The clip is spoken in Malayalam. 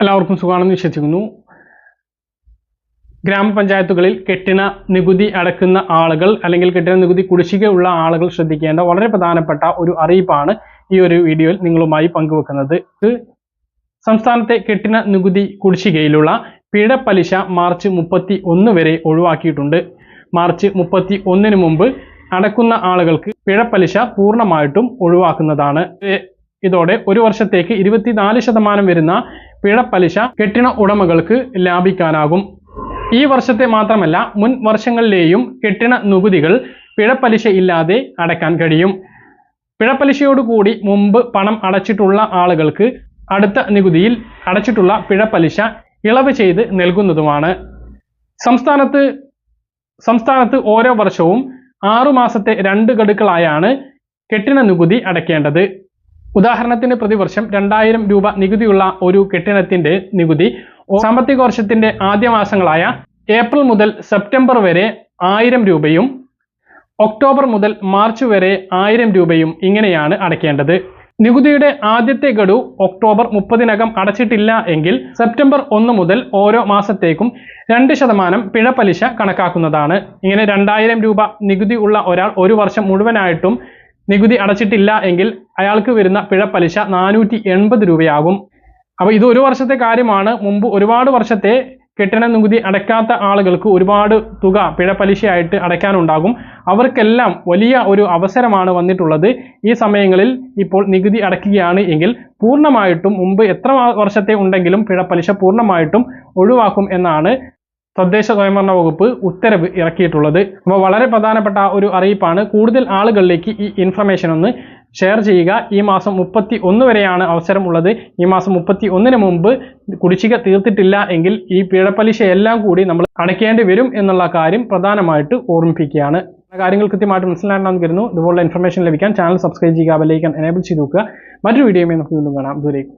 എല്ലാവർക്കും സുഖമാണെന്ന് വിശ്വസിക്കുന്നു. ഗ്രാമപഞ്ചായത്തുകളിൽ കെട്ടിണ നികുതി അടക്കുന്ന ആളുകൾ അല്ലെങ്കിൽ കെട്ടിണ നികുതി കുടിശ്ശികയുള്ള ആളുകൾ ശ്രദ്ധിക്കേണ്ട വളരെ പ്രധാനപ്പെട്ട ഒരു അറിയിപ്പാണ് ഈ ഒരു വീഡിയോയിൽ നിങ്ങളുമായി പങ്കുവെക്കുന്നത്. സംസ്ഥാനത്തെ കെട്ടിന നികുതി കുടിശ്ശികയിലുള്ള പിഴ പലിശ മാർച്ച് മുപ്പത്തി ഒന്ന് വരെ ഒഴിവാക്കിയിട്ടുണ്ട്. മാർച്ച് മുപ്പത്തി ഒന്നിന് മുമ്പ് അടക്കുന്ന ആളുകൾക്ക് പിഴപ്പലിശ പൂർണമായിട്ടും ഒഴിവാക്കുന്നതാണ്. ഇതോടെ ഒരു വർഷത്തേക്ക് ഇരുപത്തിനാല് ശതമാനം വരുന്ന പിഴപ്പലിശ കെട്ടിട ഉടമകൾക്ക് ലാഭിക്കാനാകും. ഈ വർഷത്തെ മാത്രമല്ല മുൻ വർഷങ്ങളിലെയും കെട്ടിട നികുതികൾ പിഴപ്പലിശ ഇല്ലാതെ അടയ്ക്കാൻ കഴിയും. പിഴപ്പലിശയോടുകൂടി മുമ്പ് പണം അടച്ചിട്ടുള്ള ആളുകൾക്ക് അടുത്ത നികുതിയിൽ അടച്ചിട്ടുള്ള പിഴപ്പലിശ ഇളവ് ചെയ്ത് നൽകുന്നതുമാണ്. സംസ്ഥാനത്ത് സംസ്ഥാനത്ത് ഓരോ വർഷവും ആറു മാസത്തെ രണ്ട് ഗഡുക്കളായാണ് കെട്ടിട നികുതി അടയ്ക്കേണ്ടത്. ഉദാഹരണത്തിന് പ്രതിവർഷം രണ്ടായിരം രൂപ നികുതിയുള്ള ഒരു കെട്ടിടത്തിന്റെ നികുതി സാമ്പത്തിക വർഷത്തിന്റെ ആദ്യ മാസങ്ങളായ ഏപ്രിൽ മുതൽ സെപ്റ്റംബർ വരെ ആയിരം രൂപയും ഒക്ടോബർ മുതൽ മാർച്ച് വരെ ആയിരം രൂപയും ഇങ്ങനെയാണ് അടയ്ക്കേണ്ടത്. നികുതിയുടെ ആദ്യത്തെ ഗഡു ഒക്ടോബർ മുപ്പതിനകം അടച്ചിട്ടില്ല എങ്കിൽ സെപ്റ്റംബർ ഒന്ന് മുതൽ ഓരോ മാസത്തേക്കും രണ്ട് ശതമാനം പിഴ പലിശ കണക്കാക്കുന്നതാണ്. ഇങ്ങനെ രണ്ടായിരം രൂപ നികുതി ഉള്ള ഒരാൾ ഒരു വർഷം മുഴുവനായിട്ടും നികുതി അടച്ചിട്ടില്ല എങ്കിൽ അയാൾക്ക് വരുന്ന പിഴ പലിശ നാനൂറ്റി എൺപത് രൂപയാകും. അപ്പോൾ ഇത് ഒരു വർഷത്തെ കാര്യമാണ്. മുമ്പ് ഒരുപാട് വർഷത്തെ കെട്ടിട നികുതി അടയ്ക്കാത്ത ആളുകൾക്ക് ഒരുപാട് തുക പിഴ പലിശയായിട്ട് അടയ്ക്കാനുണ്ടാകും. അവർക്കെല്ലാം വലിയ ഒരു അവസരമാണ് വന്നിട്ടുള്ളത്. ഈ സമയങ്ങളിൽ ഇപ്പോൾ നികുതി അടയ്ക്കുകയാണ് എങ്കിൽ പൂർണമായിട്ടും മുമ്പ് എത്ര വർഷത്തെ ഉണ്ടെങ്കിലും പിഴ പലിശ പൂർണമായിട്ടും ഒഴിവാക്കും എന്നാണ് തദ്ദേശ സ്വയംഭരണ വകുപ്പ് ഉത്തരവ് ഇറക്കിയിട്ടുള്ളത്. അപ്പോൾ വളരെ പ്രധാനപ്പെട്ട ഒരു അറിയിപ്പാണ്. കൂടുതൽ ആളുകളിലേക്ക് ഈ ഇൻഫർമേഷൻ ഒന്ന് ഷെയർ ചെയ്യുക. ഈ മാസം മുപ്പത്തി ഒന്ന് വരെയാണ് അവസരമുള്ളത് ഈ മാസം മുപ്പത്തി ഒന്നിന് മുമ്പ് കുടിശ്ശിക തീർത്തിട്ടില്ല എങ്കിൽ ഈ പിഴപ്പലിശ എല്ലാം കൂടി നമ്മൾ അടയ്ക്കേണ്ടി വരും എന്നുള്ള കാര്യം പ്രധാനമായിട്ട് ഓർമ്മിപ്പിക്കുകയാണ്. കാര്യങ്ങൾ കൃത്യമായിട്ട് മനസ്സിലാക്കണമെന്ന് കരുതുന്നു. ഇതുപോലുള്ള ഇൻഫർമേഷൻ ലഭിക്കാൻ ചാനൽ സബ്സ്ക്രൈബ് ചെയ്യുക ബെല്ലൈക്കൻ എനേബിൾ ചെയ്ത് നോക്കുക മറ്റൊരു വീഡിയോയുമായി നമുക്ക് വീണ്ടും കാണാം. ദൂരേക്ക്